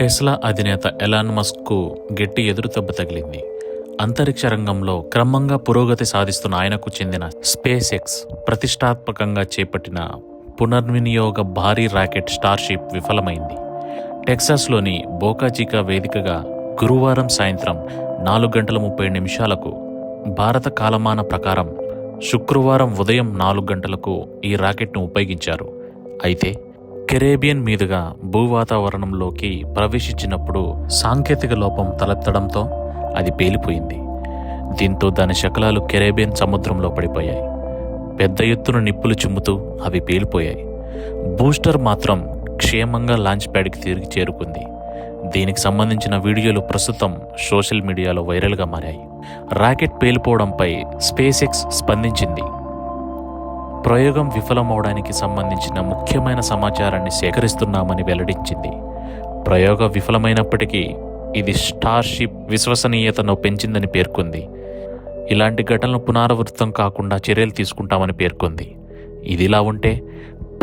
Tesla అధినేత Elon మస్క్కు గట్టి ఎదురుదెబ్బ తగిలింది. అంతరిక్ష రంగంలో క్రమంగా పురోగతి సాధిస్తున్న ఆయనకు చెందిన స్పేస్ ఎక్స్ ప్రతిష్టాత్మకంగా చేపట్టిన పునర్వినియోగ భారీ రాకెట్ స్టార్షిప్ విఫలమైంది. టెక్సాస్లోని బోకాచికా వేదికగా గురువారం సాయంత్రం నాలుగు గంటల ముప్పై నిమిషాలకు భారత కాలమాన ప్రకారం శుక్రవారం ఉదయం నాలుగు గంటలకు ఈ రాకెట్ను ఉపయోగించారు. అయితే కెరేబియన్ మీదుగా భూవాతావరణంలోకి ప్రవేశించినప్పుడు సాంకేతిక లోపం తలెత్తడంతో అది పేలిపోయింది. దీంతో దాని శకలాలు కెరేబియన్ సముద్రంలో పడిపోయాయి. పెద్ద ఎత్తున నిప్పులు చిమ్ముతూ అవి పేలిపోయాయి. బూస్టర్ మాత్రం క్షేమంగా లాంచ్ ప్యాడ్కి తిరిగి చేరుకుంది. దీనికి సంబంధించిన వీడియోలు ప్రస్తుతం సోషల్ మీడియాలో వైరల్గా మారాయి. రాకెట్ పేలిపోవడంపై స్పేస్ ఎక్స్ స్పందించింది. ప్రయోగం విఫలమవడానికి సంబంధించిన ముఖ్యమైన సమాచారాన్ని సేకరిస్తున్నామని వెల్లడించింది. ప్రయోగం విఫలమైనప్పటికీ ఇది స్టార్షిప్ విశ్వసనీయతను పెంచిందని పేర్కొంది. ఇలాంటి ఘటనలు పునరావృతం కాకుండా చర్యలు తీసుకుంటామని పేర్కొంది. ఇదిలా ఉంటే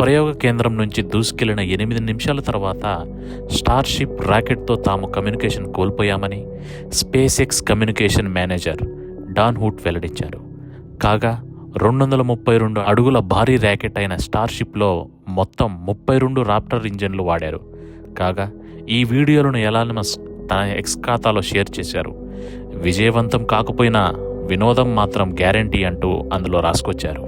ప్రయోగ కేంద్రం నుంచి దూసుకెళ్ళిన ఎనిమిది నిమిషాల తర్వాత స్టార్షిప్ రాకెట్తో తాము communication కోల్పోయామని Space X communication manager Dan Huot వెల్లడించారు. కాగా రెండు వందల ముప్పై రెండు అడుగుల భారీ ర్యాకెట్ అయిన స్టార్షిప్లో మొత్తం ముప్పై రెండు రాప్టర్ ఇంజన్లు వాడారు. కాగా ఈ వీడియోలను ఎలాన్ తన ఎక్స్ ఖాతాలో షేర్ చేశారు. విజయవంతం కాకపోయినా వినోదం మాత్రం గ్యారంటీ అంటూ అందులో రాసుకొచ్చారు.